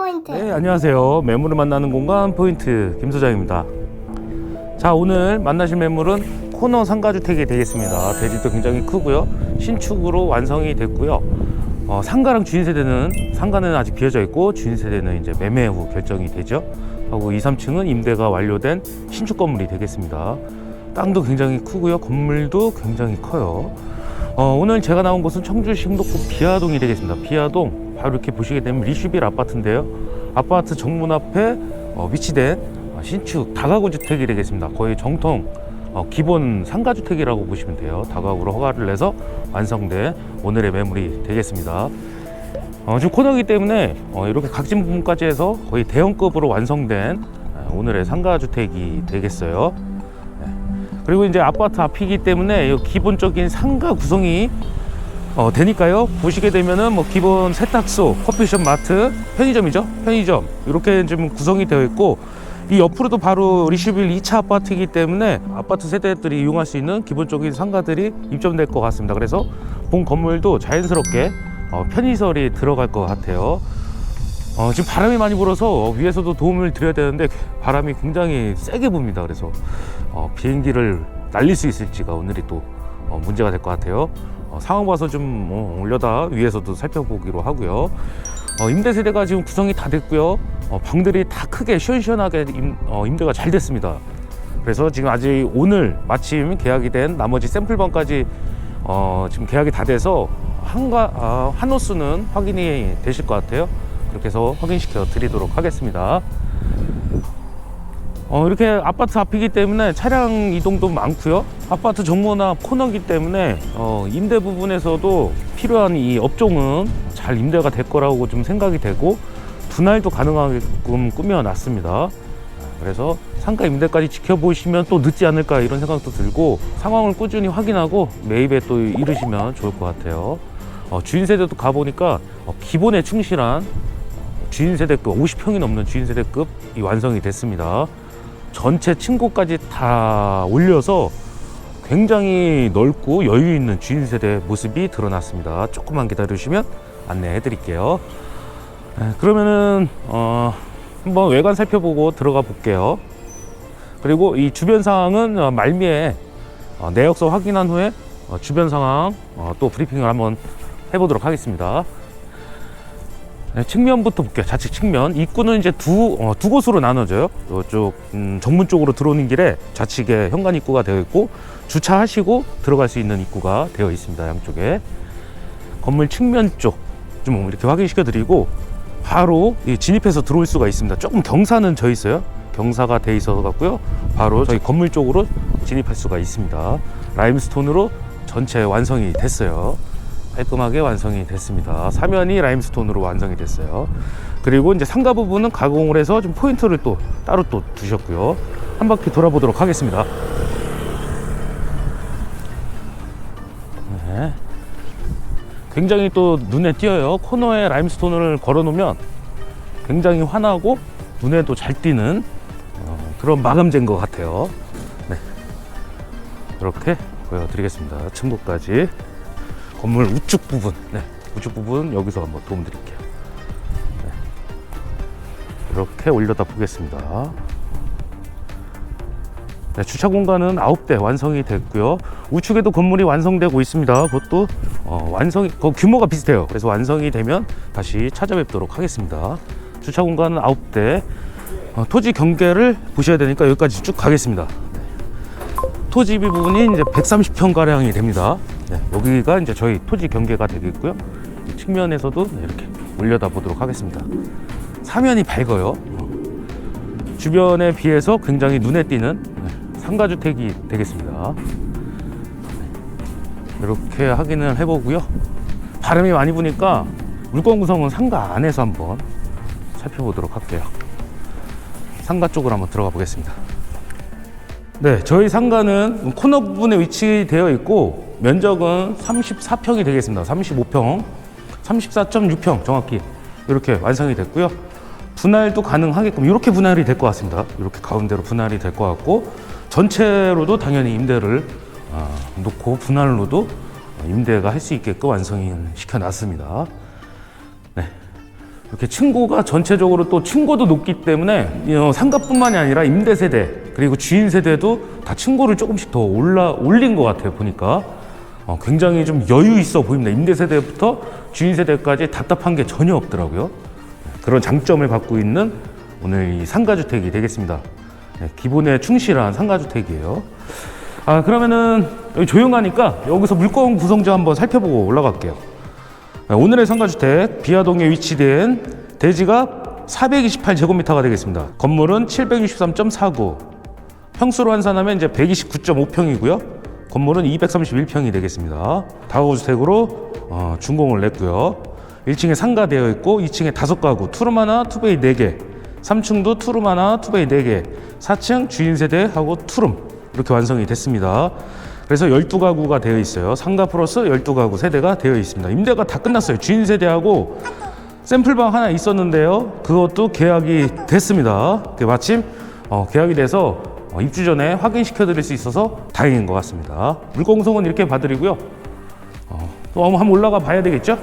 포인트. 네, 안녕하세요. 매물을 만나는 공간 포인트 김 소장입니다. 자, 오늘 만나실 매물은 코너 상가주택이 되겠습니다. 대지도 굉장히 크고요. 신축으로 완성이 됐고요. 어, 상가랑 주인 세대는 상가는 아직 비어져 있고 주인 세대는 이제 매매 후 결정이 되죠. 하고 2, 3층은 임대가 완료된 신축 건물이 되겠습니다. 땅도 굉장히 크고요. 건물도 굉장히 커요. 어, 오늘 제가 나온 곳은 청주 신도구 비아동이 되겠습니다. 비아동 바로 이렇게 보시게 되면 리슈빌 아파트인데요. 아파트 정문 앞에 어, 위치된 어, 신축 다가구 주택이 되겠습니다. 거의 정통 어, 기본 상가 주택이라고 보시면 돼요. 다가구로 허가를 내서 완성된 오늘의 매물이 되겠습니다. 어, 지금 코너기 때문에 어, 이렇게 각진 부분까지 해서 거의 대형급으로 완성된 어, 오늘의 상가 주택이 되겠어요. 그리고 이제 아파트 앞이기 때문에 이 기본적인 상가 구성이 어, 되니까요. 보시게 되면은 뭐 기본 세탁소, 커피숍, 마트, 편의점이죠. 편의점 이렇게 좀 구성이 되어 있고 이 옆으로도 바로 리슈빌 2차 아파트이기 때문에 아파트 세대들이 이용할 수 있는 기본적인 상가들이 입점될 것 같습니다. 그래서 본 건물도 자연스럽게 어, 편의설이 들어갈 것 같아요. 어, 지금 바람이 많이 불어서 위에서도 도움을 드려야 되는데 바람이 굉장히 세게 붑니다. 그래서 어, 비행기를 날릴 수 있을지가 오늘이 또 어, 문제가 될 것 같아요. 어, 상황 봐서 좀 어, 올려다 위에서도 살펴보기로 하고요. 어, 임대 세대가 지금 구성이 다 됐고요. 어, 방들이 다 크게 시원시원하게 임, 어, 임대가 잘 됐습니다. 그래서 지금 아직 오늘 마침 계약이 된 나머지 샘플방까지 어, 지금 계약이 다 돼서 한가 아, 한 호수는 확인이 되실 것 같아요. 그렇게 해서 확인시켜 드리도록 하겠습니다. 어, 이렇게 아파트 앞이기 때문에 차량 이동도 많고요. 아파트 정모나 앞 코너기 때문에 어, 임대 부분에서도 필요한 이 업종은 잘 임대가 될 거라고 좀 생각이 되고 분할도 가능하게끔 꾸며놨습니다. 그래서 상가 임대까지 지켜보시면 또 늦지 않을까 이런 생각도 들고 상황을 꾸준히 확인하고 매입에 또 이르시면 좋을 것 같아요. 어, 주인 세대도 가보니까 어, 기본에 충실한 주인 세대급 50평이 넘는 주인 세대급이 완성이 됐습니다. 전체 층고까지 다 올려서 굉장히 넓고 여유 있는 주인 세대 모습이 드러났습니다. 조금만 기다려주시면 안내해 드릴게요. 네, 그러면은 어, 한번 외관 살펴보고 들어가 볼게요. 그리고 이 주변 상황은 어, 말미에 어, 내역서 확인한 후에 어, 주변 상황 어, 또 브리핑을 한번 해보도록 하겠습니다. 네, 측면부터 볼게요. 좌측 측면. 입구는 이제 두, 어, 두 곳으로 나눠져요. 이쪽, 음, 정문 쪽으로 들어오는 길에 좌측에 현관 입구가 되어 있고, 주차하시고 들어갈 수 있는 입구가 되어 있습니다. 양쪽에. 건물 측면 쪽, 좀 이렇게 확인시켜 드리고, 바로 이 진입해서 들어올 수가 있습니다. 조금 경사는 져 있어요. 경사가 돼 있어서 같고요. 바로 저희 건물 쪽으로 진입할 수가 있습니다. 라임스톤으로 전체 완성이 됐어요. 깔끔하게 완성이 됐습니다. 사면이 라임스톤으로 완성이 됐어요. 그리고 이제 상가 부분은 가공을 해서 좀 포인트를 또 따로 또 두셨고요. 한 바퀴 돌아보도록 하겠습니다. 네. 굉장히 또 눈에 띄어요. 코너에 라임스톤을 걸어 놓으면 굉장히 환하고 눈에 또잘 띄는 어, 그런 마감재인 것 같아요. 네. 이렇게 보여드리겠습니다. 층고까지. 건물 우측 부분, 네, 우측 부분 여기서 한번 도움 드릴게요. 네. 이렇게 올려다 보겠습니다. 네, 주차 공간은 9대 완성이 됐고요. 우측에도 건물이 완성되고 있습니다. 그것도 어, 완성이 그 규모가 비슷해요. 그래서 완성이 되면 다시 찾아뵙도록 하겠습니다. 주차 공간은 9대. 어, 토지 경계를 보셔야 되니까 여기까지 쭉 가겠습니다. 토지비 부분이 이제 130평 가량이 됩니다. 네, 여기가 이제 저희 토지 경계가 되겠고요. 이 측면에서도 네, 이렇게 올려다 보도록 하겠습니다. 사면이 밝아요. 주변에 비해서 굉장히 눈에 띄는 네, 상가주택이 되겠습니다. 네, 이렇게 확인을 해보고요. 바람이 많이 부니까 물건 구성은 상가 안에서 한번 살펴보도록 할게요. 상가 쪽으로 한번 들어가 보겠습니다. 네, 저희 상가는 코너 부분에 위치되어 있고 면적은 34평이 되겠습니다. 35평, 34.6평 정확히 이렇게 완성이 됐고요. 분할도 가능하게끔 이렇게 분할이 될 것 같습니다. 이렇게 가운데로 분할이 될 것 같고 전체로도 당연히 임대를 아, 놓고 분할로도 임대가 할 수 있게끔 완성이 시켜놨습니다. 네, 이렇게 층고가 전체적으로 또 층고도 높기 때문에 어, 상가뿐만이 아니라 임대 세대 그리고 주인 세대도 다 층고를 조금씩 더 올라 올린 것 같아요 보니까 어, 굉장히 좀 여유 있어 보입니다 임대 세대부터 주인 세대까지 답답한 게 전혀 없더라고요 그런 장점을 갖고 있는 오늘 이 상가주택이 되겠습니다 네, 기본에 충실한 상가주택이에요 아 그러면은 여기 조용하니까 여기서 물건 구성지 한번 살펴보고 올라갈게요 네, 오늘의 상가주택 비아동에 위치된 대지가 428제곱미터가 되겠습니다. 건물은 763.49. 평수로 환산하면 이제 129.5평이고요. 건물은 231평이 되겠습니다. 다가구주택으로 어, 준공을 냈고요. 1층에 상가 되어 있고 2층에 다섯 가구, 투룸 하나, 투베이 4개. 3층도 투룸 하나, 투베이 4개. 4층 주인 세대하고 투룸 이렇게 완성이 됐습니다. 그래서 12가구가 되어 있어요. 상가 플러스 12가구 세대가 되어 있습니다. 임대가 다 끝났어요. 주인 세대하고 샘플방 하나 있었는데요. 그것도 계약이 됐습니다. 그 마침 어, 계약이 돼서 어, 입주 전에 확인시켜 드릴 수 있어서 다행인 것 같습니다. 물공송은 이렇게 봐드리고요. 어, 또 한번 올라가 봐야 되겠죠?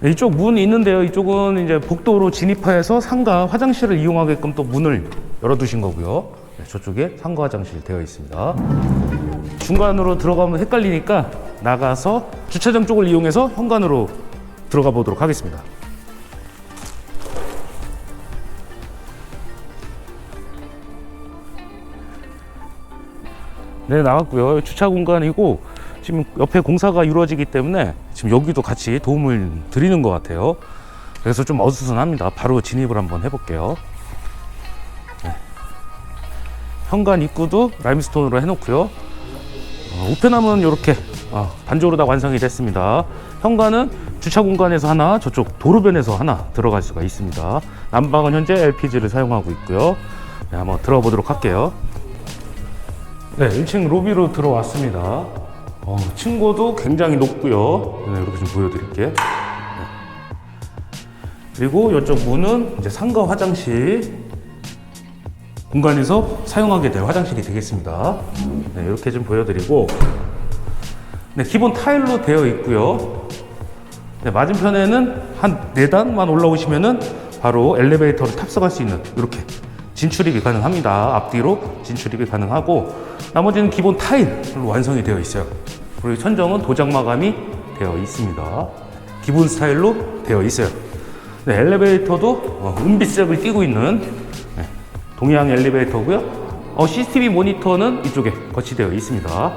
네, 이쪽 문이 있는데요. 이쪽은 이제 복도로 진입하여서 상가 화장실을 이용하게끔 또 문을 열어두신 거고요. 네, 저쪽에 상가 화장실 되어 있습니다. 중간으로 들어가면 헷갈리니까 나가서 주차장 쪽을 이용해서 현관으로 들어가 보도록 하겠습니다. 네, 나왔고요. 주차 공간이고 지금 옆에 공사가 이루어지기 때문에 지금 여기도 같이 도움을 드리는 것 같아요. 그래서 좀 어수선합니다. 바로 진입을 한번 해볼게요. 네. 현관 입구도 라임스톤으로 해놓고요. 어, 우편함은 이렇게 어, 반쪽으로 다 완성이 됐습니다. 현관은 주차 공간에서 하나, 저쪽 도로변에서 하나 들어갈 수가 있습니다. 난방은 현재 LPG를 사용하고 있고요. 네, 한번 들어보도록 할게요. 네, 1층 로비로 들어왔습니다. 어, 층고도 굉장히 높고요. 네, 이렇게 좀 보여드릴게요. 네. 그리고 이쪽 문은 이제 상가 화장실 공간에서 사용하게 될 화장실이 되겠습니다. 네, 이렇게 좀 보여드리고, 네, 기본 타일로 되어 있고요. 네, 맞은편에는 한 4단만 올라오시면은 바로 엘리베이터를 탑승할 수 있는 이렇게 진출입이 가능합니다. 앞뒤로 진출입이 가능하고 나머지는 기본 타일로 완성이 되어 있어요. 그리고 천정은 도장 마감이 되어 있습니다. 기본 스타일로 되어 있어요. 네, 엘리베이터도 어, 은빛색을 띠고 있는 네, 동양 엘리베이터고요. 어, CCTV 모니터는 이쪽에 거치되어 있습니다.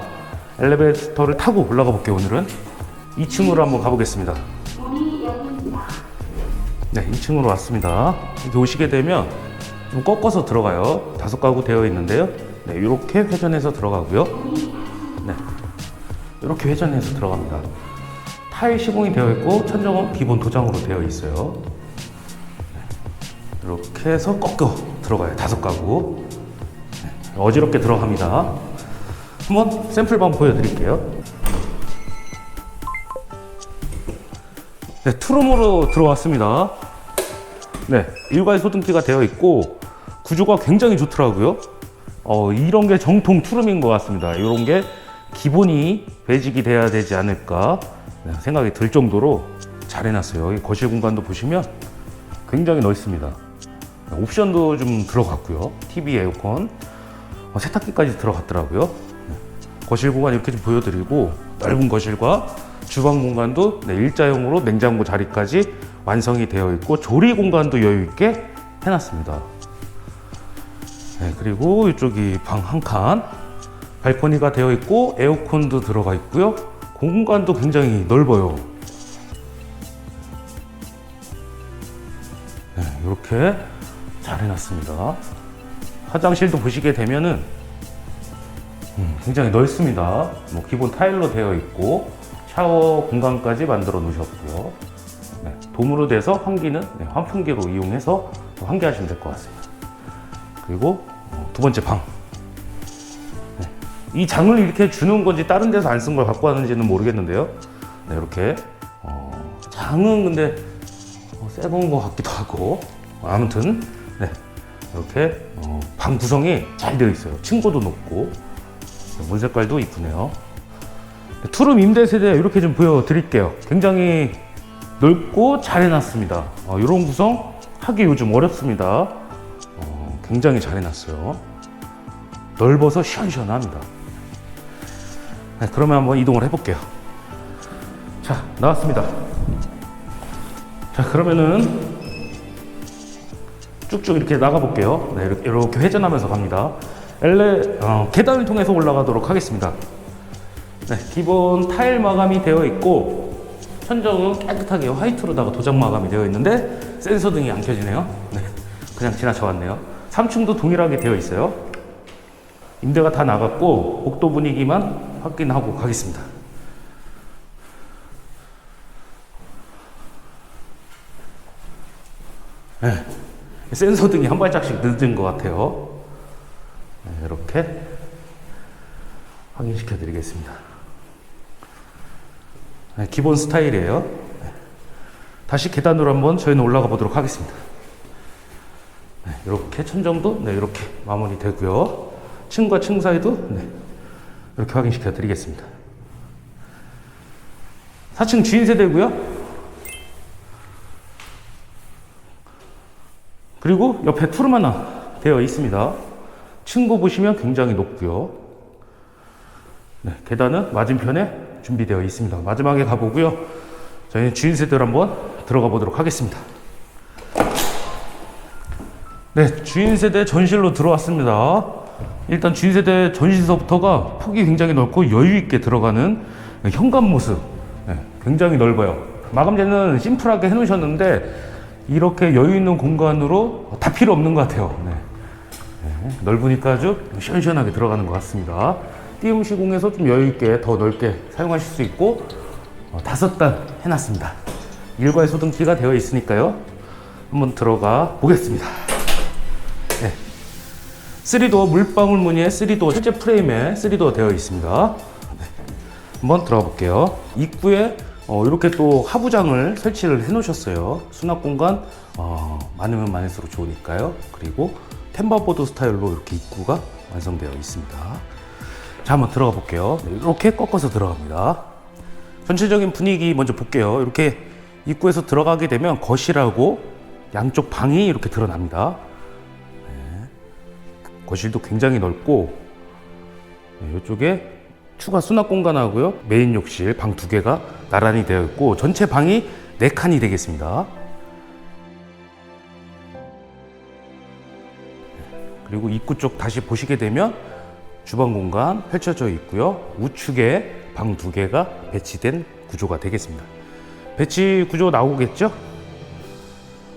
엘리베이터를 타고 올라가 볼게요. 오늘은 2층으로 한번 가보겠습니다. 네, 2층으로 왔습니다. 이렇게 오시게 되면 좀 꺾어서 들어가요. 다섯 가구 되어 있는데요. 네, 이렇게 회전해서 들어가고요. 네, 이렇게 회전해서 들어갑니다. 타일 시공이 되어 있고 천정은 기본 도장으로 되어 있어요. 네, 이렇게 해서 꺾어 들어가요. 다섯 가구. 네, 어지럽게 들어갑니다. 한번 샘플방 보여드릴게요. 네, 투룸으로 들어왔습니다. 네, 일괄 소등기가 되어 있고 구조가 굉장히 좋더라고요. 어, 이런 게 정통 투룸인 것 같습니다. 이런 게 기본이 배직이 돼야 되지 않을까 네, 생각이 들 정도로 잘 해놨어요. 이 거실 공간도 보시면 굉장히 넓습니다. 네, 옵션도 좀 들어갔고요. TV, 에어컨, 어, 세탁기까지 들어갔더라고요. 네, 거실 공간 이렇게 좀 보여드리고 넓은 거실과 주방 공간도 네, 일자형으로 냉장고 자리까지 완성이 되어 있고 조리 공간도 여유 있게 해놨습니다. 네, 그리고 이쪽이 방 한 칸, 발코니가 되어 있고 에어컨도 들어가 있고요. 공간도 굉장히 넓어요. 네, 이렇게 잘 해놨습니다. 화장실도 보시게 되면은 음, 굉장히 넓습니다. 뭐 기본 타일로 되어 있고 샤워 공간까지 만들어 놓으셨고요. 네, 돔으로 돼서 환기는 네, 환풍기로 이용해서 환기하시면 될 것 같습니다. 그리고 어, 두 번째 방. 네, 이 장을 이렇게 주는 건지 다른 데서 안 쓴 걸 갖고 왔는지는 모르겠는데요. 네, 이렇게 어, 장은 근데 어, 새거운 것 같기도 하고 아무튼 네, 이렇게 어, 방 구성이 잘 되어 있어요. 층고도 높고 네, 문 색깔도 이쁘네요. 투룸 임대 세대 이렇게 좀 보여드릴게요. 굉장히 넓고 잘 해놨습니다. 어, 이런 구성 하기 요즘 어렵습니다. 어, 굉장히 잘 해놨어요. 넓어서 시원시원합니다. 네, 그러면 한번 이동을 해볼게요. 자, 나왔습니다. 자, 그러면은 쭉쭉 이렇게 나가볼게요. 네, 이렇게, 이렇게 회전하면서 갑니다. 엘레, 어, 계단을 통해서 올라가도록 하겠습니다. 네, 기본 타일 마감이 되어 있고, 천정은 깨끗하게 화이트로다가 도장 마감이 되어 있는데, 센서 등이 안 켜지네요. 네, 그냥 지나쳐 왔네요. 3층도 동일하게 되어 있어요. 임대가 다 나갔고, 복도 분위기만 확인하고 가겠습니다. 네, 센서 등이 한 발짝씩 늦은 것 같아요. 네, 이렇게 확인시켜 드리겠습니다. 네, 기본 스타일이에요. 네. 다시 계단으로 한번 저희는 올라가 보도록 하겠습니다. 네, 이렇게 천정도 네, 이렇게 마무리 되고요. 층과 층 사이도 네, 이렇게 확인시켜 드리겠습니다. 4층 주인 세대고요. 그리고 옆에 투룸 하나 되어 있습니다. 층고 보시면 굉장히 높고요. 네, 계단은 맞은편에 준비되어 있습니다. 마지막에 가보고요. 저희는 주인 세대로 한번 들어가 보도록 하겠습니다. 네, 주인 세대 전실로 들어왔습니다. 일단 주인 세대 전실서부터가 폭이 굉장히 넓고 여유 있게 들어가는 현관 모습. 네, 굉장히 넓어요. 마감재는 심플하게 해놓으셨는데 이렇게 여유 있는 공간으로 다 필요 없는 것 같아요. 네. 네, 넓으니까 아주 시원시원하게 들어가는 것 같습니다. 띄움 시공에서 좀 여유 있게 더 넓게 사용하실 수 있고 어, 다섯 단 해놨습니다. 일괄 소등기가 되어 있으니까요. 한번 들어가 보겠습니다. 네. 3도어 물방울 무늬의 3도어 실제 프레임에 3도어 되어 있습니다. 네. 한번 들어가 볼게요. 입구에 어, 이렇게 또 하부장을 설치를 해 놓으셨어요. 수납 공간 어, 많으면 많을수록 좋으니까요. 그리고 템버보드 스타일로 이렇게 입구가 완성되어 있습니다. 자, 한번 들어가 볼게요. 네, 이렇게 꺾어서 들어갑니다. 전체적인 분위기 먼저 볼게요. 이렇게 입구에서 들어가게 되면 거실하고 양쪽 방이 이렇게 드러납니다. 네. 거실도 굉장히 넓고 네, 이쪽에 추가 수납 공간하고요. 메인 욕실 방 두 개가 나란히 되어 있고 전체 방이 네 칸이 되겠습니다. 그리고 입구 쪽 다시 보시게 되면 주방 공간 펼쳐져 있고요. 우측에 방 두 개가 배치된 구조가 되겠습니다. 배치 구조 나오겠죠?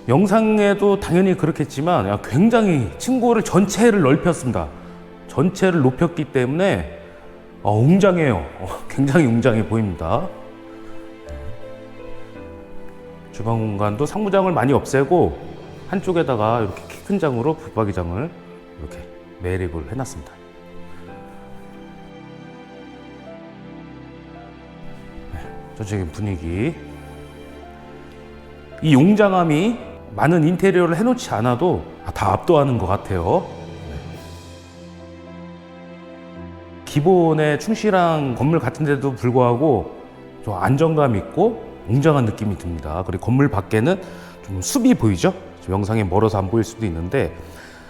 영상에도 당연히 그렇겠지만 굉장히 층고를 전체를 넓혔습니다. 전체를 높였기 때문에 어, 웅장해요. 어, 굉장히 웅장해 보입니다. 주방 공간도 상부장을 많이 없애고 한쪽에다가 이렇게 키 큰 장으로 붙박이장을 이렇게 매립을 해놨습니다. 네, 전체적인 분위기. 이 용장함이 많은 인테리어를 해놓지 않아도 다 압도하는 것 같아요. 기본에 충실한 건물 같은데도 불구하고 좀 안정감 있고 웅장한 느낌이 듭니다. 그리고 건물 밖에는 좀 숲이 보이죠? 영상에 멀어서 안 보일 수도 있는데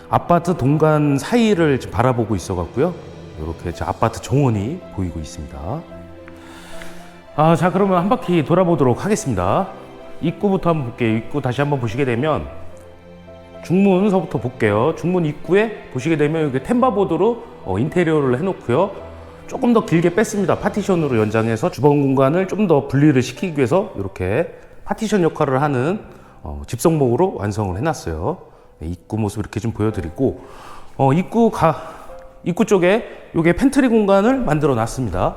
아파트 동간 사이를 바라보고 있어 갖고요. 이렇게 저 아파트 정원이 보이고 있습니다. 아, 자 그러면 한 바퀴 돌아보도록 하겠습니다. 입구부터 한번 볼게요. 입구 다시 한번 보시게 되면 중문서부터 볼게요. 중문 입구에 보시게 되면 여기 템바보드로 어, 인테리어를 해놓고요. 조금 더 길게 뺐습니다. 파티션으로 연장해서 주방 공간을 좀 더 분리를 시키기 위해서 이렇게 파티션 역할을 하는 어, 집성목으로 완성을 해놨어요. 네, 입구 모습 이렇게 좀 보여드리고 어, 입구 가 입구 쪽에 이게 팬트리 공간을 만들어 놨습니다.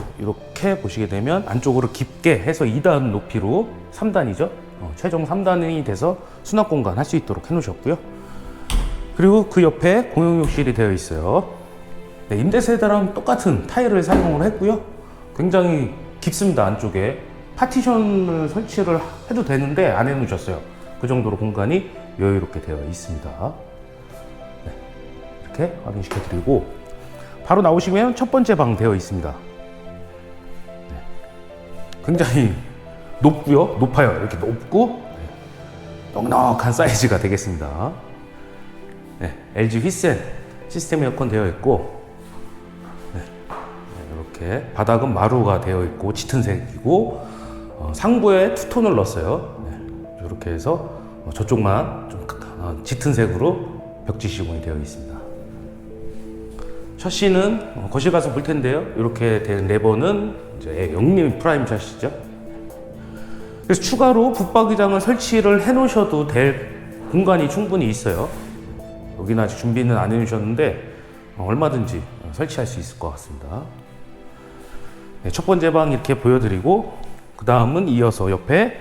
네. 이렇게 보시게 되면 안쪽으로 깊게 해서 2단 높이로 3단이죠. 어, 최종 3단이 돼서 수납 공간 할 수 있도록 해 놓으셨고요. 그리고 그 옆에 공용욕실이 되어 있어요. 네, 임대 세대랑 똑같은 타일을 사용을 했고요. 굉장히 깊습니다, 안쪽에. 파티션을 설치를 해도 되는데 안 해놓으셨어요. 그 정도로 공간이 여유롭게 되어 있습니다. 네, 이렇게 확인시켜 드리고 바로 나오시면 첫 번째 방 되어 있습니다. 네, 굉장히 높고요. 높아요. 이렇게 높고 네. 넉넉한 사이즈가 되겠습니다. 네, LG 휘센 시스템 에어컨 되어 있고 네, 네, 이렇게 바닥은 마루가 되어 있고 짙은 색이고 어, 상부에 투톤을 넣었어요. 네, 이렇게 해서 어, 저쪽만 좀 어, 짙은 색으로 벽지 시공이 되어 있습니다. 셔시는 어, 거실 가서 볼 텐데요. 이렇게 된 레버는 이제 영림 프라임 셔시죠. 그래서 추가로 붙박이장을 설치를 해 놓으셔도 될 공간이 충분히 있어요. 여기는 아직 준비는 안 해주셨는데 어, 얼마든지 어, 설치할 수 있을 것 같습니다. 네, 첫 번째 방 이렇게 보여드리고 그 다음은 이어서 옆에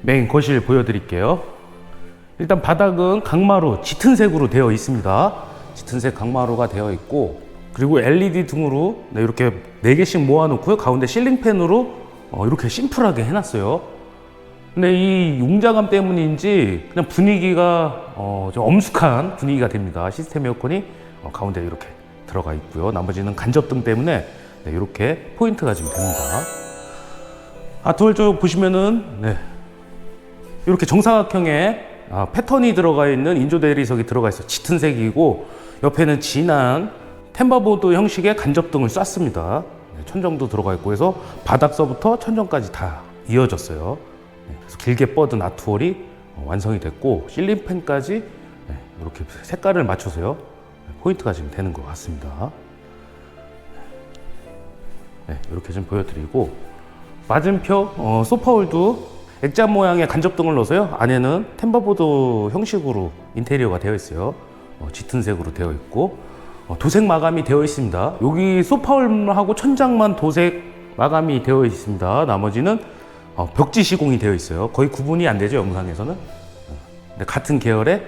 메인 거실 보여드릴게요. 일단 바닥은 강마루 짙은 색으로 되어 있습니다. 짙은 색 강마루가 되어 있고 그리고 LED 등으로 네, 이렇게 네 개씩 모아놓고요. 가운데 실링팬으로 어, 이렇게 심플하게 해놨어요. 근데 이 용자감 때문인지 그냥 분위기가 어, 좀 엄숙한 분위기가 됩니다. 시스템 에어컨이 어, 가운데 이렇게 들어가 있고요. 나머지는 간접등 때문에 네, 이렇게 포인트가 지금 됩니다. 아트월 쪽 보시면은 네, 이렇게 정사각형의 아, 패턴이 들어가 있는 인조 대리석이 들어가 있어 짙은 색이고 옆에는 진한 템버보드 형식의 간접등을 쐈습니다. 네, 천정도 들어가 있고 해서 바닥서부터 천정까지 다 이어졌어요. 네, 그래서 길게 뻗은 아트월이 어, 완성이 됐고 실링팬까지 네, 이렇게 색깔을 맞춰서요 네, 포인트가 지금 되는 것 같습니다. 네, 이렇게 좀 보여드리고 맞은표 어, 소파홀도 액자 모양의 간접등을 넣어서요 안에는 템버보드 형식으로 인테리어가 되어 있어요 어, 짙은 색으로 되어 있고 어, 도색 마감이 되어 있습니다 여기 소파홀하고 천장만 도색 마감이 되어 있습니다 나머지는 어, 벽지 시공이 되어 있어요 거의 구분이 안 되죠 영상에서는 어, 같은 계열의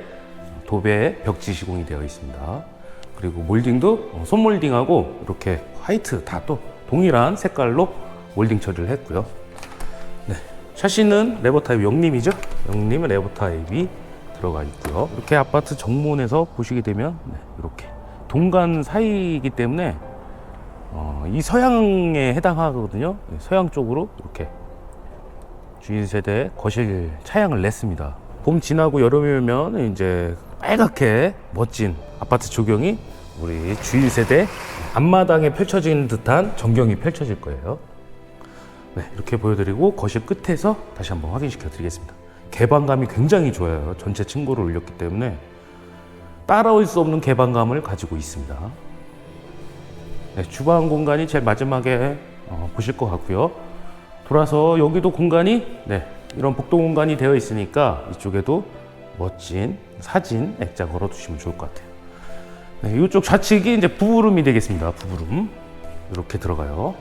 도배 벽지 시공이 되어 있습니다 그리고 몰딩도 어, 손 몰딩하고 이렇게 화이트 다 또 동일한 색깔로 몰딩 처리를 했고요 네. 샤시는 레버 타입 영림이죠. 영림은 레버 타입이 들어가 있고요. 이렇게 아파트 정문에서 보시게 되면 네, 이렇게 동간 사이이기 때문에 어, 이 서양에 해당하거든요. 네, 서양 쪽으로 이렇게 주인 세대 거실 차양을 냈습니다. 봄 지나고 여름이 오면 이제 빨갛게 멋진 아파트 조경이 우리 주인 세대 앞마당에 펼쳐진 듯한 전경이 펼쳐질 거예요. 네, 이렇게 보여드리고 거실 끝에서 다시 한번 확인시켜 드리겠습니다. 개방감이 굉장히 좋아요. 전체 층고를 올렸기 때문에 따라올 수 없는 개방감을 가지고 있습니다. 네, 주방 공간이 제일 마지막에 어, 보실 것 같고요. 돌아서 여기도 공간이 네, 이런 복도 공간이 되어 있으니까 이쪽에도 멋진 사진 액자 걸어 두시면 좋을 것 같아요. 네, 이쪽 좌측이 이제 부부룸이 되겠습니다. 부부룸 이렇게 들어가요.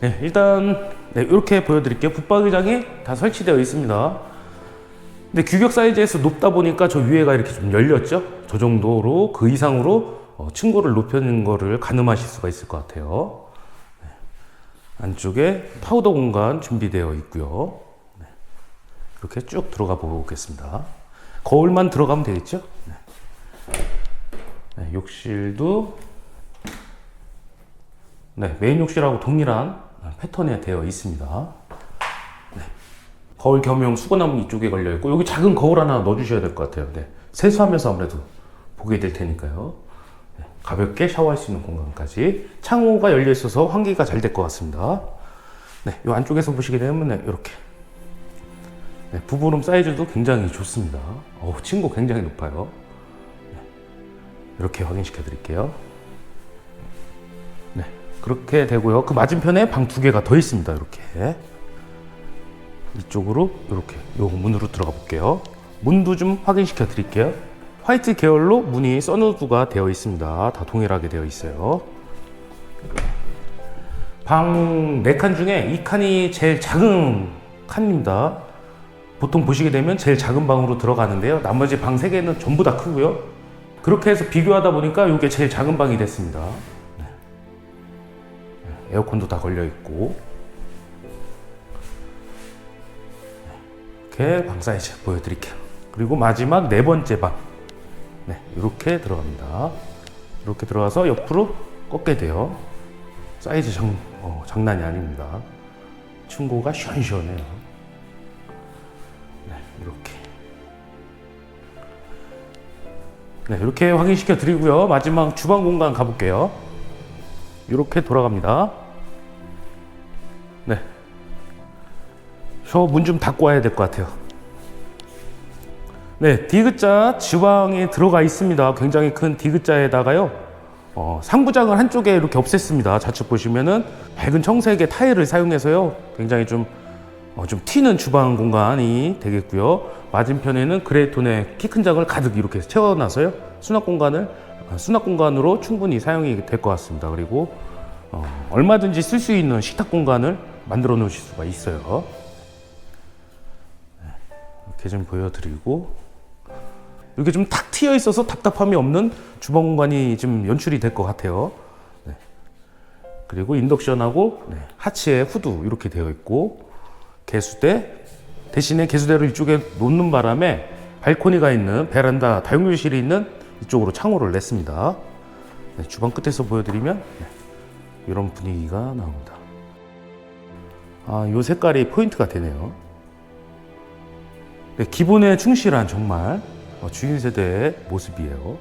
네, 일단 네, 이렇게 보여드릴게요. 붙박이장이 다 설치되어 있습니다. 근데 규격 사이즈에서 높다 보니까 저 위에가 이렇게 좀 열렸죠. 저 정도로 그 이상으로 어, 층고를 높여는 거를 가늠하실 수가 있을 것 같아요. 네. 안쪽에 파우더 공간 준비되어 있고요. 네. 이렇게 쭉 들어가 보겠습니다. 거울만 들어가면 되겠죠? 네. 네, 욕실도 네, 메인 욕실하고 동일한 패턴에 되어 있습니다. 네. 거울 겸용 수건나무 이쪽에 걸려 있고 여기 작은 거울 하나 넣어주셔야 될 것 같아요. 네. 세수하면서 아무래도 보게 될 테니까요. 네. 가볍게 샤워할 수 있는 공간까지 창호가 열려 있어서 환기가 잘 될 것 같습니다. 네, 이 안쪽에서 보시게 되면 네, 이렇게 네, 부부룸 사이즈도 굉장히 좋습니다. 어, 층고 굉장히 높아요. 네. 이렇게 확인시켜 드릴게요. 네, 그렇게 되고요. 그 맞은편에 방 두 개가 더 있습니다. 이렇게 이쪽으로 이렇게 요 문으로 들어가 볼게요. 문도 좀 확인시켜 드릴게요. 화이트 계열로 문이 선루프가 되어 있습니다. 다 동일하게 되어 있어요. 방네칸 중에 이 칸이 제일 작은 칸입니다. 보통 보시게 되면 제일 작은 방으로 들어가는데요. 나머지 방세 개는 전부 다 크고요. 그렇게 해서 비교하다 보니까 이게 제일 작은 방이 됐습니다. 네. 에어컨도 다 걸려 있고 이렇게 방 사이즈 보여드릴게요. 그리고 마지막 네 번째 방, 네 이렇게 들어갑니다. 이렇게 들어가서 옆으로 꺾게 돼요. 사이즈 장, 어, 장난이 아닙니다. 층고가 시원시원해요. 네, 이렇게. 네, 이렇게 확인시켜 드리고요. 마지막 주방 공간 가볼게요. 이렇게 돌아갑니다. 저 문 좀 닫고 와야 될 것 같아요. 네, 디귿자 주방에 들어가 있습니다. 굉장히 큰 디귿자에다가요. 어, 상부장을 한쪽에 이렇게 없앴습니다. 좌측 보시면은 밝은 청색의 타일을 사용해서요. 굉장히 좀, 어, 좀 튀는 주방 공간이 되겠고요. 맞은편에는 그레이톤의 키 큰 장을 가득 이렇게 채워놔서요. 수납 공간을 어, 수납 공간으로 충분히 사용이 될 것 같습니다. 그리고 어, 얼마든지 쓸 수 있는 식탁 공간을 만들어 놓으실 수가 있어요. 네, 이렇게 좀 보여드리고 이렇게 좀 탁 트여 있어서 답답함이 없는 주방 공간이 좀 연출이 될 것 같아요. 네. 그리고 인덕션하고 네, 하치에 후드 이렇게 되어 있고 개수대 대신에 개수대를 이쪽에 놓는 바람에 발코니가 있는 베란다 다용도실이 있는 이쪽으로 창호를 냈습니다. 네, 주방 끝에서 보여드리면 네, 이런 분위기가 나옵니다. 아, 이 색깔이 포인트가 되네요. 네, 기본에 충실한 정말 어, 주인 세대의 모습이에요.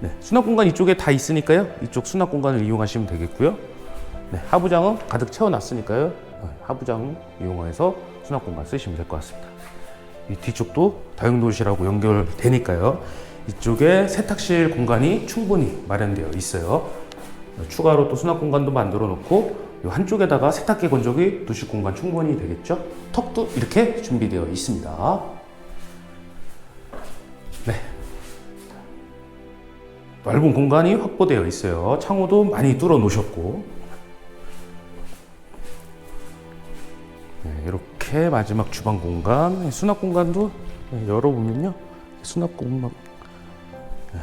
네, 수납 공간 이쪽에 다 있으니까요. 이쪽 수납 공간을 이용하시면 되겠고요. 네, 하부장은 가득 채워놨으니까요. 어, 하부장 이용해서 수납 공간 쓰시면 될 것 같습니다. 이 뒤쪽도 다용도실하고 연결되니까요. 이쪽에 세탁실 공간이 충분히 마련되어 있어요. 어, 추가로 또 수납 공간도 만들어 놓고 이 한쪽에다가 세탁기 건조기 두실 공간 충분히 되겠죠. 턱도 이렇게 준비되어 있습니다. 네. 넓은 공간이 확보되어 있어요. 창호도 많이 뚫어 놓으셨고. 네, 이렇게 마지막 주방 공간, 수납 공간도 네, 열어보면요. 수납 공간 네,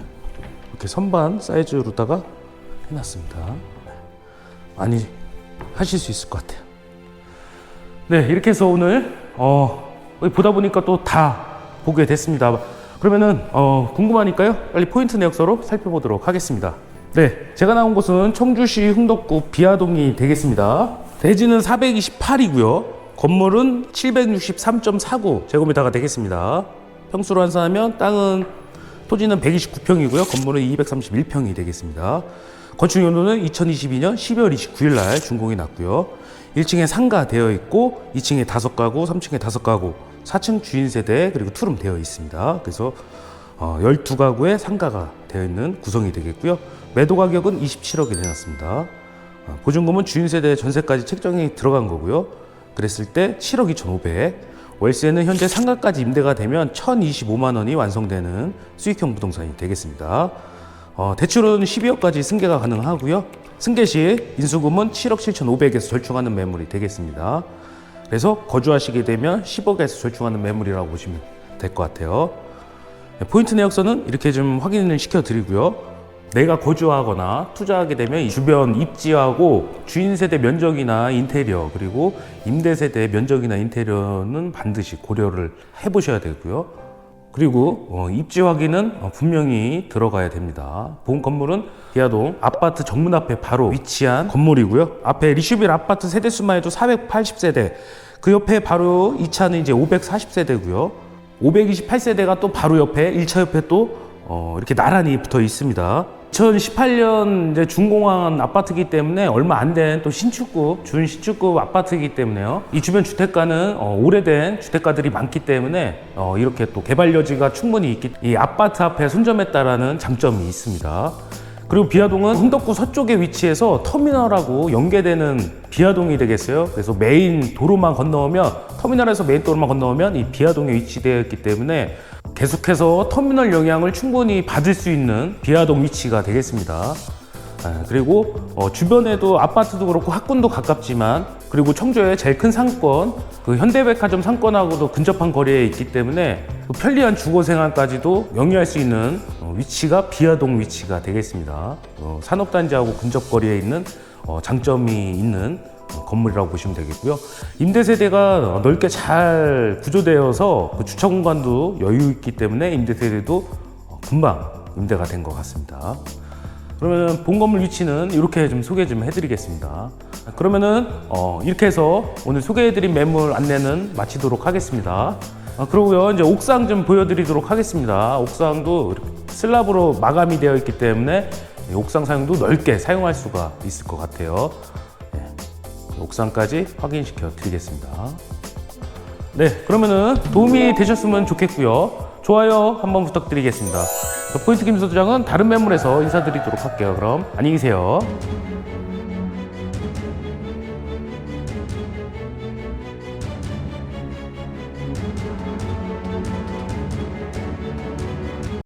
이렇게 선반 사이즈로다가 해놨습니다. 네, 많이 하실 수 있을 것 같아요. 네, 이렇게 해서 오늘 어, 보다 보니까 또 다 보게 됐습니다. 그러면은 어, 궁금하니까요. 빨리 포인트 내역서로 살펴보도록 하겠습니다. 네, 제가 나온 곳은 청주시 흥덕구 비아동이 되겠습니다. 대지는 428이고요. 건물은 763.49 제곱미터가 되겠습니다. 평수로 환산하면 땅은 토지는 129평이고요. 건물은 231평이 되겠습니다. 건축 연도는 2022년 12월 29일 날 준공이 났고요. 1층에 상가 되어 있고 2층에 5가구, 3층에 5가구, 4층 주인 세대 그리고 투룸 되어 있습니다. 그래서 어, 12가구의 상가가 되어 있는 구성이 되겠고요. 매도 가격은 27억이 내놨습니다. 어, 보증금은 주인 세대 전세까지 책정이 들어간 거고요. 그랬을 때 7억 2,500. 월세는 현재 상가까지 임대가 되면 1,025만 원이 완성되는 수익형 부동산이 되겠습니다. 어, 대출은 12억까지 승계가 가능하고요. 승계 시 인수금은 7억 7,500에서 절충하는 매물이 되겠습니다. 그래서 거주하시게 되면 10억에서 절충하는 매물이라고 보시면 될 것 같아요. 네, 포인트 내역서는 이렇게 좀 확인을 시켜 드리고요. 내가 거주하거나 투자하게 되면 이 주변 입지하고 주인 세대 면적이나 인테리어 그리고 임대 세대 면적이나 인테리어는 반드시 고려를 해보셔야 되고요. 그리고 어, 입지 확인은 어, 분명히 들어가야 됩니다. 본 건물은 기아동 아파트 정문 앞에 바로 위치한 건물이고요. 앞에 리슈빌 아파트 세대 수만 해도 480세대, 그 옆에 바로 이 차는 이제 540세대고요. 528세대가 또 바로 옆에 1차 옆에 또 어, 이렇게 나란히 붙어 있습니다. 2018년 이제 준공한 아파트이기 때문에 얼마 안 된 또 신축급, 준신축급 아파트이기 때문에요. 이 주변 주택가는 어, 오래된 주택가들이 많기 때문에 어, 이렇게 또 개발 여지가 충분히 있기, 이 아파트 앞에 손점했다라는 장점이 있습니다. 그리고 비아동은 흥덕구 서쪽에 위치해서 터미널하고 연계되는 비아동이 되겠어요. 그래서 메인 도로만 건너오면 터미널에서 메인 도로만 건너오면 이 비아동에 위치되어 있기 때문에 계속해서 터미널 영향을 충분히 받을 수 있는 비아동 위치가 되겠습니다. 아, 그리고 어, 주변에도 아파트도 그렇고 학군도 가깝지만 그리고 청주의 제일 큰 상권 그 현대백화점 상권하고도 근접한 거리에 있기 때문에 그 편리한 주거 생활까지도 영위할 수 있는 어, 위치가 비아동 위치가 되겠습니다. 어, 산업단지하고 근접 거리에 있는 어, 장점이 있는 어, 건물이라고 보시면 되겠고요. 임대 세대가 넓게 잘 구조되어서 그 주차 공간도 여유 있기 때문에 임대 세대도 어, 금방 임대가 된 것 같습니다. 그러면 본 건물 위치는 이렇게 좀 소개 좀 해드리겠습니다. 그러면은 어, 이렇게 해서 오늘 소개해드린 매물 안내는 마치도록 하겠습니다. 아, 그러고요 이제 옥상 좀 보여드리도록 하겠습니다. 옥상도 슬랍으로 마감이 되어 있기 때문에 이 옥상 사용도 넓게 사용할 수가 있을 것 같아요. 네, 옥상까지 확인시켜 드리겠습니다. 네, 그러면은 도움이 되셨으면 좋겠고요. 좋아요 한번 부탁드리겠습니다. 저 포인트 김 소장은 다른 매물에서 인사드리도록 할게요. 그럼 안녕히 계세요.